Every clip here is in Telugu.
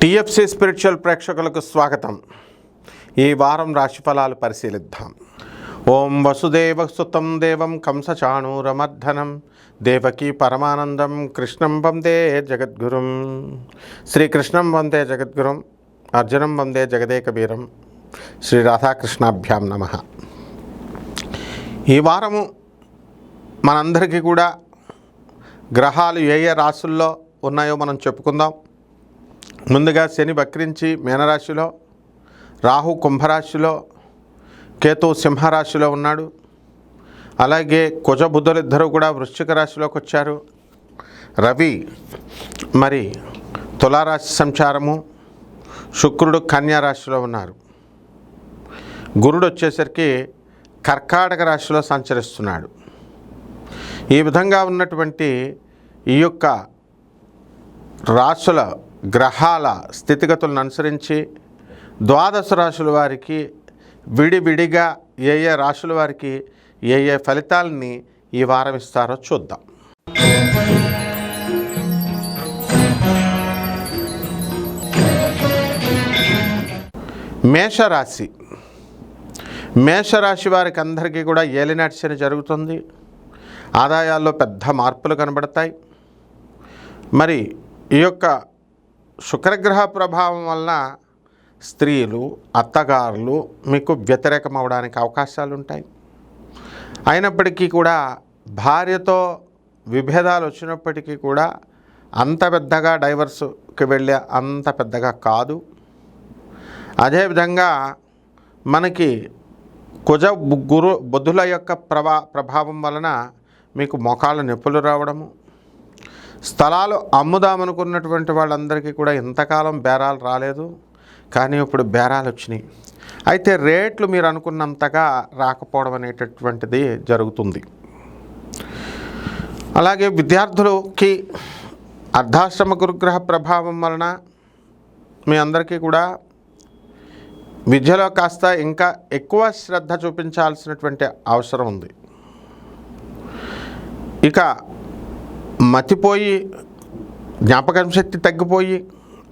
టిఎఫ్సి స్పిరిచువల్ ప్రేక్షకులకు స్వాగతం. ఈ వారం రాశిఫలాలు పరిశీలిద్దాం. ఓం వసుదేవ సుతం దేవం కంసచాణూరమర్ధనం దేవకీ పరమానందం కృష్ణం వందే జగద్గురుం. శ్రీకృష్ణం వందే జగద్గురుం అర్జునం వందే జగదేకబీరం. శ్రీ రాధాకృష్ణాభ్యాం నమ. ఈ వారము మనందరికీ కూడా గ్రహాలు ఏ ఏ రాసుల్లో ఉన్నాయో మనం చెప్పుకుందాం. ముందుగా శని వక్రించి మీనరాశిలో రాహు కుంభరాశిలో కేతు సింహరాశిలో ఉన్నాడు. అలాగే కుజబుద్ధులిద్దరూ కూడా వృశ్చిక రాశిలోకి వచ్చారు. రవి మరి తులారాశి సంచారము శుక్రుడు కన్యారాశిలో ఉన్నారు. గురుడు వచ్చేసరికి కర్కాటక రాశిలో సంచరిస్తున్నాడు. ఈ విధంగా ఉన్నటువంటి ఈ యొక్క రాశుల గ్రహాల స్థితిగతులను అనుసరించి ద్వాదశ రాశుల వారికి విడివిడిగా ఏ ఏ రాశుల వారికి ఏ ఏ ఫలితాలని ఈ వారం ఇస్తారో చూద్దాం. మేషరాశి. మేషరాశి వారికి అందరికీ కూడా ఏలినాటి శని జరుగుతుంది. ఆదాయాల్లో పెద్ద మార్పులు కనబడతాయి. మరి ఈ యొక్క శుక్రగ్రహ ప్రభావం వలన స్త్రీలు అత్తగారులు మీకు వ్యతిరేకం అవడానికి అవకాశాలు ఉంటాయి అయినప్పటికీ కూడా భార్యతో విభేదాలు వచ్చినప్పటికీ కూడా అంత పెద్దగా డైవర్స్కి వెళ్ళే అంత పెద్దగా కాదు. అదేవిధంగా మనకి కుజ గురు బుధుల యొక్క ప్రభా ప్రభావం వలన మీకు మొఖాల నొప్పులు రావడము స్థలాలు అమ్ముదామనుకున్నటువంటి వాళ్ళందరికీ కూడా ఇంతకాలం బేరాలు రాలేదు. కానీ ఇప్పుడు బేరాలు వచ్చినాయి. అయితే రేట్లు మీరు అనుకున్నంతగా రాకపోవడం అనేటటువంటిది జరుగుతుంది. అలాగే విద్యార్థులకి అర్ధాశ్రమ గురుగ్రహ ప్రభావం వలన మీ అందరికీ కూడా విద్యలో కాస్త ఇంకా ఎక్కువ శ్రద్ధ చూపించాల్సినటువంటి అవసరం ఉంది. ఇక మతిపోయి జ్ఞాపకం శక్తి తగ్గిపోయి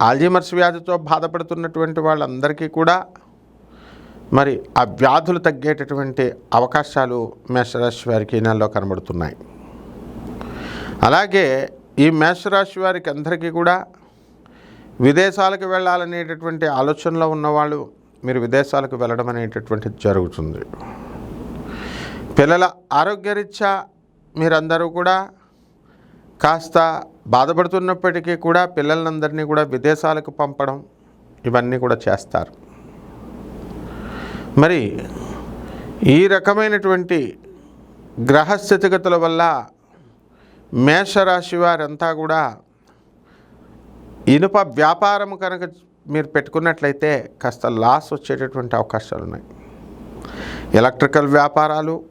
ఆల్జీమర్స్ వ్యాధితో బాధపడుతున్నటువంటి వాళ్ళందరికీ కూడా మరి ఆ వ్యాధులు తగ్గేటటువంటి అవకాశాలు మేషరాశి వారికి ఈ నెలలో కనబడుతున్నాయి. అలాగే ఈ మేషరాశి వారికి అందరికీ కూడా విదేశాలకు వెళ్ళాలనేటటువంటి ఆలోచనలో ఉన్నవాళ్ళు మీరు విదేశాలకు వెళ్ళడం అనేటటువంటిది జరుగుతుంది. పిల్లల ఆరోగ్యరీత్యా మీరందరూ కూడా కాస్త బాధపడుతున్నప్పటికీ కూడా పిల్లలందరినీ కూడా విదేశాలకు పంపడం ఇవన్నీ కూడా చేస్తారు. మరి ఈ రకమైనటువంటి గ్రహస్థితిగతుల వల్ల మేషరాశి వారంతా కూడా ఇనుప వ్యాపారం కనుక మీరు పెట్టుకున్నట్లయితే కాస్త లాస్ వచ్చేటటువంటి అవకాశాలు ఉన్నాయి. ఎలక్ట్రికల్ వ్యాపారాలు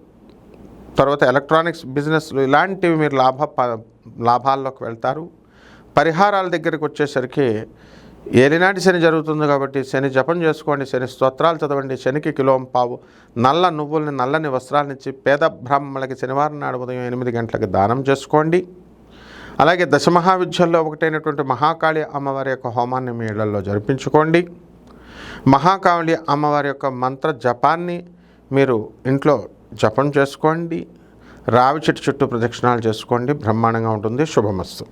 తర్వాత ఎలక్ట్రానిక్స్ బిజినెస్లు ఇలాంటివి మీరు లాభ ప- లాభాల్లోకి వెళ్తారు. పరిహారాల దగ్గరికి వచ్చేసరికి ఏలినాటి శని జరుగుతుంది కాబట్టి శని జపం చేసుకోండి శని స్తోత్రాలు చదవండి శనికి కిలోం పావు నల్ల నువ్వుల్ని నల్లని వస్త్రాలనిచ్చి పేద బ్రాహ్మణులకి శనివారం నాడు ఉదయం ఎనిమిది గంటలకు దానం చేసుకోండి. అలాగే దశమహావిద్యల్లో ఒకటైనటువంటి మహాకాళి అమ్మవారి యొక్క హోమాన్ని మీ ఇళ్ళలో జరిపించుకోండి. మహాకాళి అమ్మవారి యొక్క మంత్ర జపాన్ని మీరు ఇంట్లో జపం చేసుకోండి. రావి చెట్టు చుట్టూ ప్రదక్షిణాలు చేసుకోండి. బ్రహ్మాండంగా ఉంటుంది. శుభమస్తు.